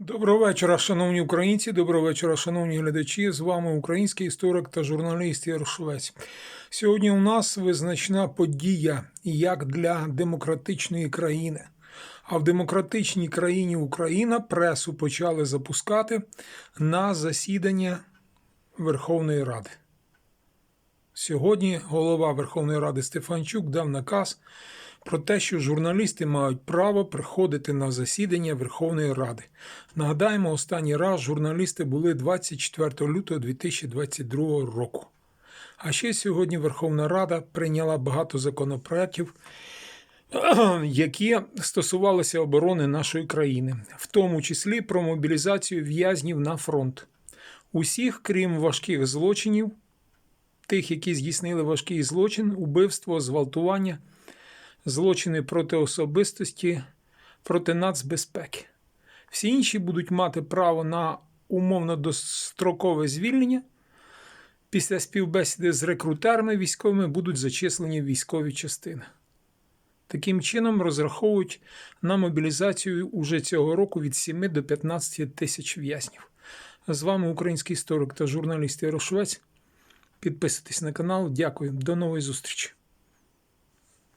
Доброго вечора, шановні українці. Доброго вечора, шановні глядачі. З вами український історик та журналіст Ярошовець. Сьогодні у нас визначна подія як для демократичної країни. А в демократичній країні Україна пресу почали запускати на засідання Верховної Ради. Сьогодні голова Верховної Ради Стефанчук дав наказ про те, що журналісти мають право приходити на засідання Верховної Ради. Нагадаємо, останній раз журналісти були 24 лютого 2022 року. А ще сьогодні Верховна Рада прийняла багато законопроєктів, які стосувалися оборони нашої країни, в тому числі про мобілізацію в'язнів на фронт. Усіх, крім важких злочинів, тих, які здійснили важкий злочин, убивство, зґвалтування, злочини проти особистості, проти нацбезпеки. Всі інші будуть мати право на умовно дострокове звільнення. Після співбесіди з рекрутерами військовими будуть зачислені військові частини. Таким чином розраховують на мобілізацію уже цього року від 7 до 15 тисяч в'язнів. З вами український історик та журналіст Ярошовець. Підписуйтесь на канал. Дякую. До нової зустрічі.